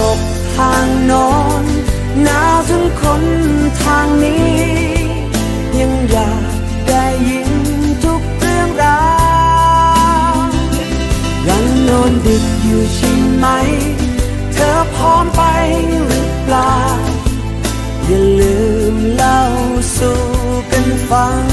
อยู่ใช่ไหม เธอพร้อมไปหรือเปล่า อย่าลืมเล่าสู่กันฟัง